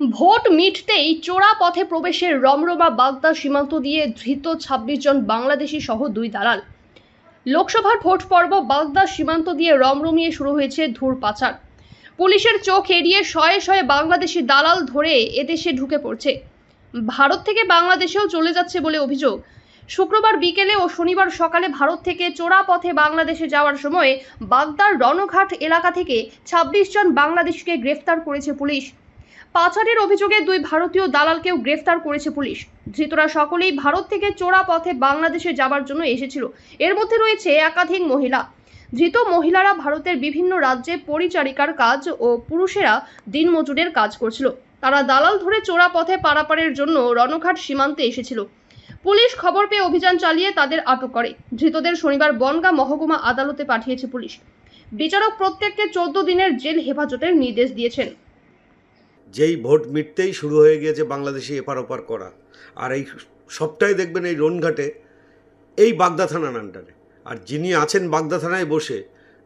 Vote মিটতেই চোরা পথে প্রবেশের রমরমা বাগদা সীমান্ত দিয়ে ধৃত ছাব্বিশ জন বাংলাদেশি সহ দুই দালাল। লোকসভার ভোট পর্ব বাগদা সীমান্ত দিয়ে রমরমিয়ে শুরু হয়েছে ধূর পাচার। পুলিশের চোখ এড়িয়ে শয়ে শয়ে বাংলাদেশি দালাল ধরে এদেশে ঢুকে পড়ছে। ভারত থেকে বাংলাদেশেও চলে যাচ্ছে বলে অভিযোগ। শুক্রবার বিকেলে ও শনিবার সকালে ভারত থেকে চোরা পথে বাংলাদেশে যাওয়ার সময় বাগদার রণঘাট এলাকা থেকে ছাব্বিশ জন বাংলাদেশকে গ্রেফতার করেছে পুলিশ। পাচারের অভিযোগে দুই ভারতীয় দালালকেও গ্রেফতার করেছে পুলিশ। ধৃতরা সকলেই ভারত থেকে চোরা পথে বাংলাদেশে যাবার জন্য এসেছিল। এর মধ্যে রয়েছে একাধিক মহিলা। ধৃত মহিলারা ভারতের বিভিন্ন রাজ্যে পরিচারিকার কাজ ও পুরুষেরা দিনমজুরের কাজ করছিল। তারা দালাল ধরে চোরা পথে পারাপারের জন্য রণঘাট সীমান্তে এসেছিল। পুলিশ খবর পেয়ে অভিযান চালিয়ে তাদের আটক করে। ধৃতদের শনিবার বনগাঁ মহকুমা আদালতে পাঠিয়েছে পুলিশ। বিচারক প্রত্যেককে চোদ্দ দিনের জেল হেফাজতের নির্দেশ দিয়েছেন। যেই ভোট মিটতেই শুরু হয়ে গিয়েছে বাংলাদেশে এপার ওপার করা। আর এই সবটাই দেখবেন এই রনঘাটে, এই বাগদা থানার আন্ডারে আর যিনি আছেন বাগদা থানায় বসে,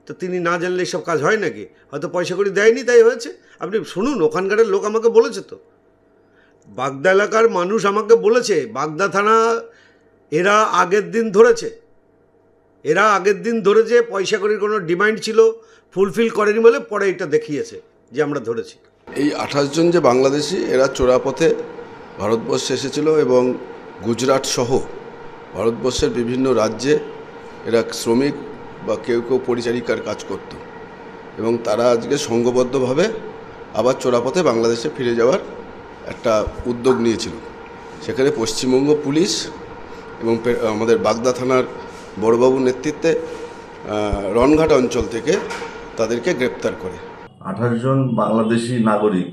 তো তিনি না জানলে সব কাজ হয় নাকি? হয়তো পয়সা করে দেয়নি, তাই হয়েছে। আপনি শুনুন, ওখানকারের লোক আমাকে বলেছে তো। বাগদা এলাকার মানুষ আমাকে বলেছে, বাগদা থানা এরা আগের দিন ধরেছে। এরা আগের দিন ধরেছে, পয়সা করির কোনো ডিমান্ড ছিল, ফুলফিল করেনি বলে পরে এটা দেখিয়েছে যে আমরা ধরেছি। এই আঠাশ জন যে বাংলাদেশি, এরা চোরাপথে ভারতবর্ষে এসেছিল এবং গুজরাট সহ ভারতবর্ষের বিভিন্ন রাজ্যে এরা শ্রমিক বা কেউ কেউ পরিচারিকার কাজ করত এবং তারা আজকে সংঘবদ্ধভাবে আবার চোরাপথে বাংলাদেশে ফিরে যাওয়ার একটা উদ্যোগ নিয়েছিল। সেখানে পশ্চিমবঙ্গ পুলিশ এবং আমাদের বাগদা থানার বড়বাবুর নেতৃত্বে রনঘাট অঞ্চল থেকে তাদেরকে গ্রেপ্তার করে। আঠাশ জন বাংলাদেশি নাগরিক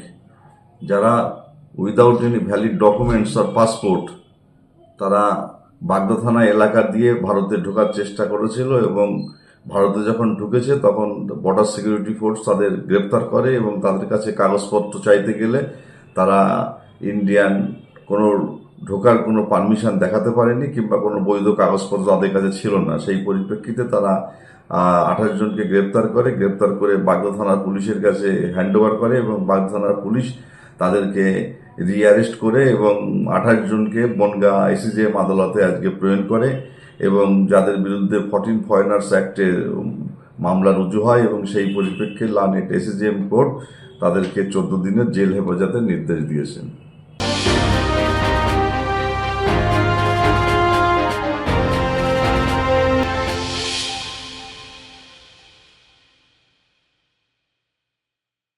যারা উইদাউট এনি ভ্যালিড ডকুমেন্টস আর পাসপোর্ট তারা বাগদা থানা এলাকা দিয়ে ভারতে ঢোকার চেষ্টা করেছিল এবং ভারতে যখন ঢুকেছে তখন বর্ডার সিকিউরিটি ফোর্স তাদের গ্রেপ্তার করে এবং তাদের কাছে কাগজপত্র চাইতে গেলে তারা ইন্ডিয়ান কোনো ঢোকার কোনো পারমিশন দেখাতে পারেনি কিংবা কোনো বৈধ কাগজপত্র তাদের কাছে ছিল না। সেই পরিপ্রেক্ষিতে তারা আঠাশ জনকে গ্রেপ্তার করে গ্রেপ্তার করে বাগদা থানার পুলিশের কাছে হ্যান্ডওভার করে এবং বাগদা থানার পুলিশ তাদেরকে রিঅ্যারেস্ট করে এবং আঠাশ জনকে বনগা আইসিজিএম আদালতে আজকে প্রেরণ করে এবং যাদের বিরুদ্ধে ফর্টিন ফরেনার্স অ্যাক্টে মামলা রুজু হয় এবং সেই পরিপ্রেক্ষিতে লানেট এসিজিএম কোর্ট তাদেরকে চোদ্দ দিনের জেল হেফাজতের নির্দেশ দিয়েছেন।